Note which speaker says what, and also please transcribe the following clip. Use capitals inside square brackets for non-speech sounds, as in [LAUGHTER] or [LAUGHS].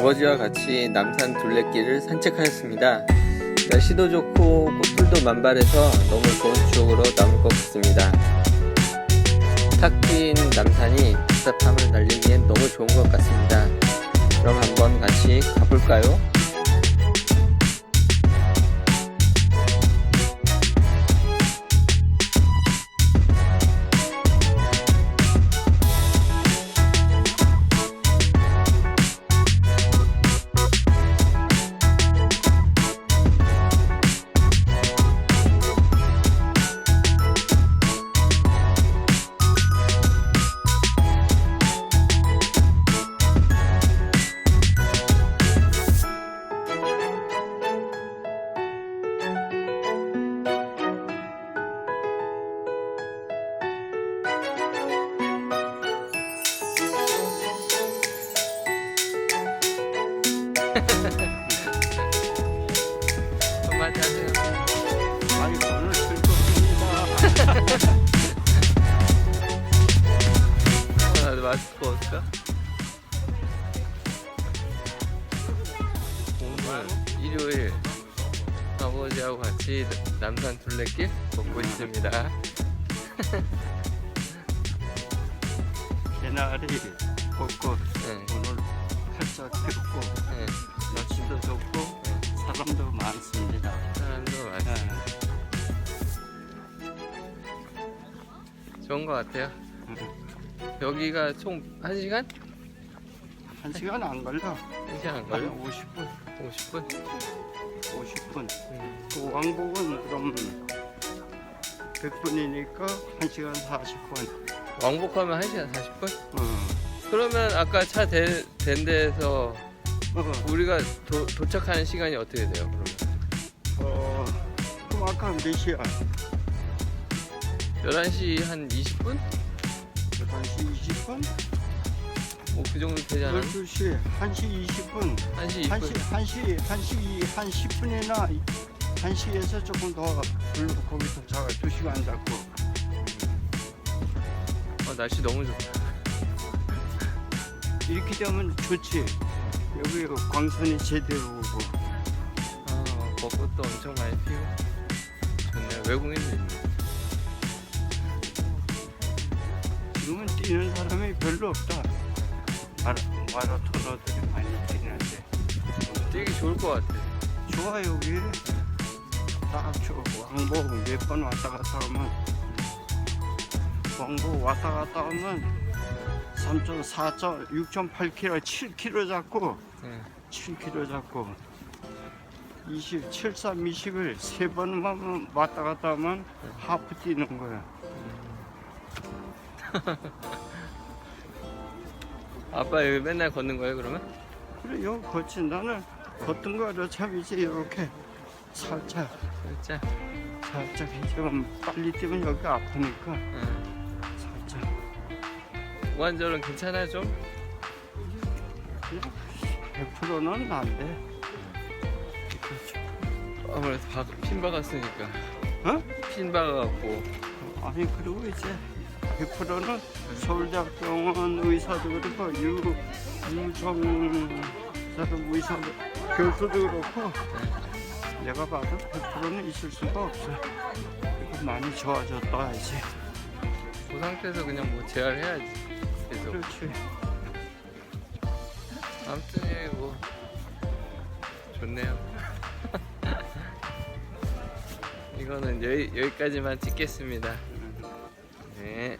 Speaker 1: 아버지와 같이 남산 둘레길을 산책하였습니다. 날씨도 좋고 꽃들도 만발해서 너무 좋은 추억으로 남을 것 같습니다. 탁 트인 남산이 답답함을 날리기엔 너무 좋은 것 같습니다. 그럼 한번 같이 가볼까요? 한마디 하세요.
Speaker 2: 아이 오늘 즐겁습니다.
Speaker 1: 마스크? 오늘 일요일 아버지하고 같이 남산 둘레길 걷고 있습니다.
Speaker 2: 개나리 벚꽃
Speaker 1: 네,
Speaker 2: 오늘 활짝 피었고
Speaker 1: 네,
Speaker 2: 날씨도 좋고 사람도 많습니다.
Speaker 1: 사람도 많아.
Speaker 2: 네.
Speaker 1: 좋은 것 같아요. 여기가 총 1시간?
Speaker 2: 한 시간 안 걸려.
Speaker 1: 1시간
Speaker 2: 안한
Speaker 1: 걸려?
Speaker 2: 50분,
Speaker 1: 50분?
Speaker 2: 50분.
Speaker 1: 음,
Speaker 2: 그 왕복은 그럼 100분이니까 한 시간 40분.
Speaker 1: 왕복하면 1시간 40분?
Speaker 2: 어.
Speaker 1: 그러면 아까 차 대, 된 데에서
Speaker 2: 어.
Speaker 1: 우리가 도, 도착하는 시간이 어떻게 돼요, 그러면?
Speaker 2: 어. 그럼 아까 몇 시야?
Speaker 1: 11시 한 20분?
Speaker 2: 11시 20분?
Speaker 1: 뭐 그 정도 되지 않았나?
Speaker 2: 12시, 1시 20분.
Speaker 1: 1시
Speaker 2: 1시,
Speaker 1: 20분?
Speaker 2: 1시, 1시, 한 10분이나 1시에서 조금 더 불러 거기 도착을 2시간 잡고
Speaker 1: 어, 날씨 너무 좋다.
Speaker 2: 이렇게 되면 좋지 여기 광선이 제대로 오고
Speaker 1: 아, 벚꽃도 엄청 많이 피고. 좋네요. 외국인도 있네.
Speaker 2: 지금은 뛰는 사람이 별로 없다 마라, 마라토너들이 많이 뛰는데
Speaker 1: 뛰기 좋을 것 같아.
Speaker 2: 좋아 여기 딱 좋아 왕복 몇 번 왔다 갔다 하면 왕복 왔다 갔다 하면 3점, 4점, 6.8km, 7km 잡고
Speaker 1: 네.
Speaker 2: 7km 잡고 20, 73, 20을 세 번만 왔다 갔다 하면 하프 뛰는 거야. [LAUGHS]
Speaker 1: 아빠 여기 맨날 걷는 거예요, 그러면?
Speaker 2: 그래, 여기 거친 나는 걷던 거를 참 이제 이렇게 살짝,
Speaker 1: 진짜?
Speaker 2: 살짝 좀 빨리 뛰면 여기 아프니까
Speaker 1: 응. 무한절은 괜찮아, 좀?
Speaker 2: 100%는 안 돼.
Speaker 1: 아무래도 박, 핀 박았으니까.
Speaker 2: 어?
Speaker 1: 핀 박아갖고.
Speaker 2: 아니, 그리고 이제 100%는 서울대학병원 의사도 그렇고, 유, 유정 사람 의사도, 교수도 그렇고, 내가 봐도 100%는 있을 수가 없어. 이거 많이 좋아졌다, 이제.
Speaker 1: 그 상태에서 그냥 뭐 재활해야지. 계속.
Speaker 2: 그렇지.
Speaker 1: 아무튼 예, 뭐 좋네요. [LAUGHS] 이거는 여기, 여기까지만 찍겠습니다. 네.